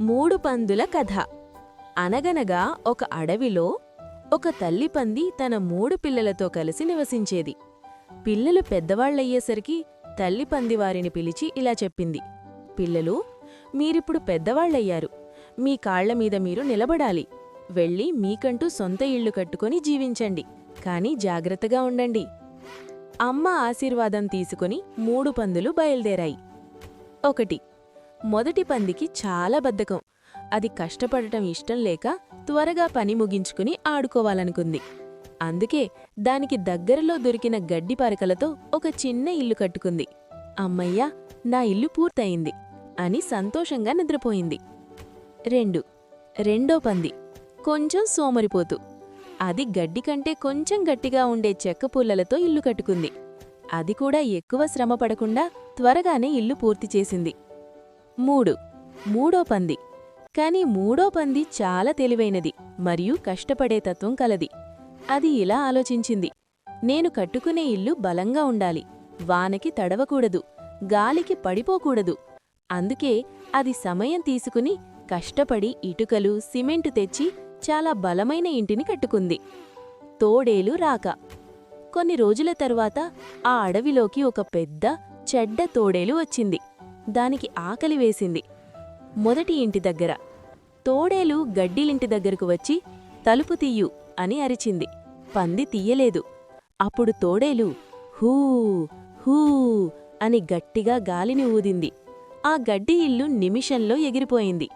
మూడు పందుల కథ. అనగనగా ఒక అడవిలో ఒక తల్లి పంది తన మూడు పిల్లలతో కలిసి నివసించేది. పిల్లలు పెద్దవాళ్ళయ్యేసరికి తల్లి పంది వారిని పిలిచి ఇలా చెప్పింది. పిల్లలు మీరిప్పుడు పెద్దవాళ్ళయ్యారు మీ కాళ్ళ మీద మీరు నిలబడాలి. వెళ్ళి మీకంటూ సొంత ఇళ్ళు కట్టుకొని జీవించండి. కానీ జాగ్రత్తగా ఉండండి అమ్మ ఆశీర్వాదం తీసుకుని మూడు పందులు బయలుదేరాయి. ఒకటి మొదటి పందికి చాలా బద్ధకం. అది కష్టపడటం ఇష్టం లేక త్వరగా పని ముగించుకుని ఆడుకోవాలనుకుంది. అందుకే దానికి దగ్గరలో దొరికిన గడ్డి పరకలతో ఒక చిన్న ఇల్లు కట్టుకుంది. అమ్మయ్యా నా ఇల్లు పూర్తయింది అని సంతోషంగా నిద్రపోయింది. రెండు. రెండో పంది. కొంచెం సోమరిపోతు. అది గడ్డి కంటే కొంచెం గట్టిగా ఉండే చెక్క పుల్లలతో ఇల్లు కట్టుకుంది. అది కూడా ఎక్కువ శ్రమ పడకుండా త్వరగానే ఇల్లు పూర్తి చేసింది. మూడు. మూడో పంది. కాని మూడో పంది చాలా తెలివైనది మరియు కష్టపడే తత్వం కలది. అది ఇలా ఆలోచించింది. నేను కట్టుకునే ఇల్లు బలంగా ఉండాలి. వానకి తడవకూడదు. గాలికి పడిపోకూడదు. అందుకే అది సమయం తీసుకుని కష్టపడి ఇటుకలు సిమెంటు తెచ్చి చాలా బలమైన ఇంటిని కట్టుకుంది. తోడేలు రాక. కొన్ని రోజుల తరువాత ఆ అడవిలోకి ఒక పెద్ద చెడ్డ తోడేలు వచ్చింది. దానికి ఆకలి వేసింది. మొదటి ఇంటి దగ్గర. తోడేలు గడ్డిలింటి దగ్గరకు వచ్చి తలుపు తీయు అని అరిచింది. పంది తీయలేదు. అప్పుడు తోడేలు హూ హూ అని గట్టిగా గాలిని ఊదింది. ఆ గడ్డి ఇల్లు నిమిషంలో ఎగిరిపోయింది.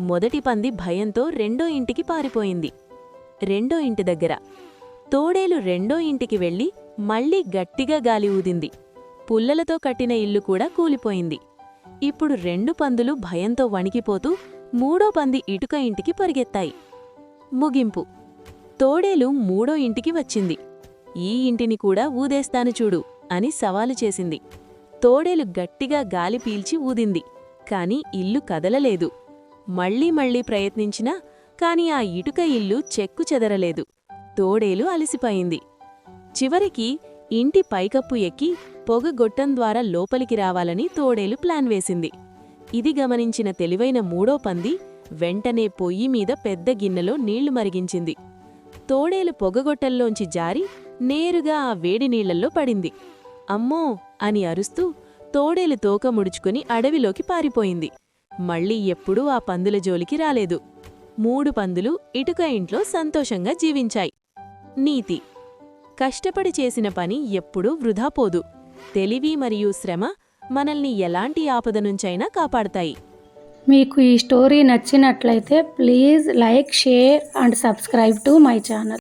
మొదటి పంది భయంతో రెండో ఇంటికి పారిపోయింది. రెండో ఇంటి దగ్గర. తోడేలు రెండో ఇంటికి వెళ్ళి మళ్ళీ గట్టిగా గాలి ఊదింది. పుల్లలతో కట్టిన ఇల్లు కూడా కూలిపోయింది. ఇప్పుడు రెండు పందులు భయంతో వణికిపోతూ మూడో పంది ఇటుక ఇంటికి పరిగెత్తాయి. ముగింపు. తోడేలు మూడో ఇంటికి వచ్చింది. ఈ ఇంటిని కూడా ఊదేస్తాను చూడు అని సవాలు చేసింది. తోడేలు గట్టిగా గాలి పీల్చి ఊదింది. కాని ఇల్లు కదలలేదు. మళ్ళీ మళ్ళీ ప్రయత్నించినా కాని ఆ ఇటుక ఇల్లు చెక్కు చెదరలేదు. తోడేలు అలసిపోయింది. చివరికి ఇంటి పైకప్పు ఎక్కి పొగ గొట్టం ద్వారా లోపలికి రావాలని తోడేలు ప్లాన్ వేసింది. ఇది గమనించిన తెలివైన మూడో పంది వెంటనే పొయ్యి మీద పెద్ద గిన్నెలో నీళ్ళు మరిగించింది. తోడేలు పొగగొట్టల్లోంచి జారి నేరుగా ఆ వేడి నీళ్ళల్లో పడింది. అమ్మో! అని అరుస్తూ తోడేలు తోక ముడుచుకుని అడవిలోకి పారిపోయింది. మళ్ళీ ఎప్పుడూ ఆ పందుల జోలికి రాలేదు. మూడు పందులు ఇటుక ఇంట్లో సంతోషంగా జీవించాయి. నీతి. కష్టపడి చేసిన పని ఎప్పుడూ వృధా పోదు. తెలివి మరియు శ్రమ మనల్ని ఎలాంటి ఆపద నుంచైనా కాపాడతాయి. మీకు ఈ స్టోరీ నచ్చినట్లయితే please like share and subscribe to my channel.